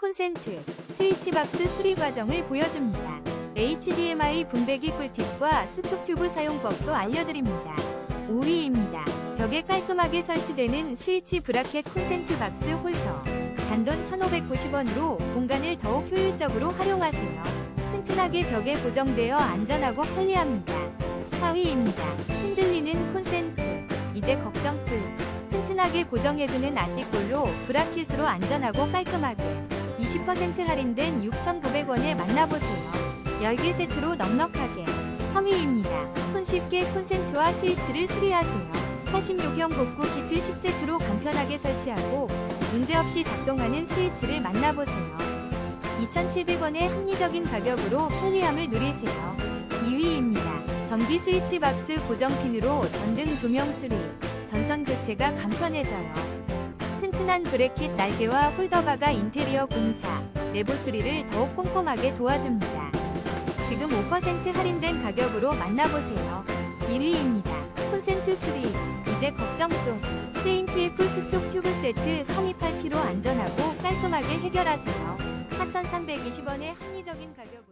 콘센트, 스위치박스 수리 과정을 보여줍니다. HDMI 분배기 꿀팁과 수축 튜브 사용법도 알려드립니다. 5위입니다. 벽에 깔끔하게 설치되는 스위치 브라켓 콘센트 박스 홀더. 단돈 1,590원으로 공간을 더욱 효율적으로 활용하세요. 튼튼하게 벽에 고정되어 안전하고 편리합니다. 4위입니다. 흔들리는 콘센트. 이제 걱정 끝. 튼튼하게 고정해주는 아띠꼴로 브라켓으로 안전하고 깔끔하게 20% 할인된 6,900원에 만나보세요. 열개 세트로 넉넉하게 3위입니다. 손쉽게 콘센트와 스위치를 수리하세요. 86형 복구 키트 10세트로 간편하게 설치하고 문제없이 작동하는 스위치를 만나보세요. 2,700원의 합리적인 가격으로 편리함을 누리세요. 2위입니다. 전기 스위치 박스 고정핀으로 전등 조명 수리, 전선 교체가 간편해져요. 튼튼한 브레킷 날개와 홀더바가 인테리어 공사, 내부 수리를 더욱 꼼꼼하게 도와줍니다. 지금 5% 할인된 가격으로 만나보세요. 1위입니다. 콘센트 수리, 이제 걱정 끝. 세인 TF 수축 튜브 세트 328kg 안전하고 깔끔하게 해결하세요. 4,320원의 합리적인 가격으로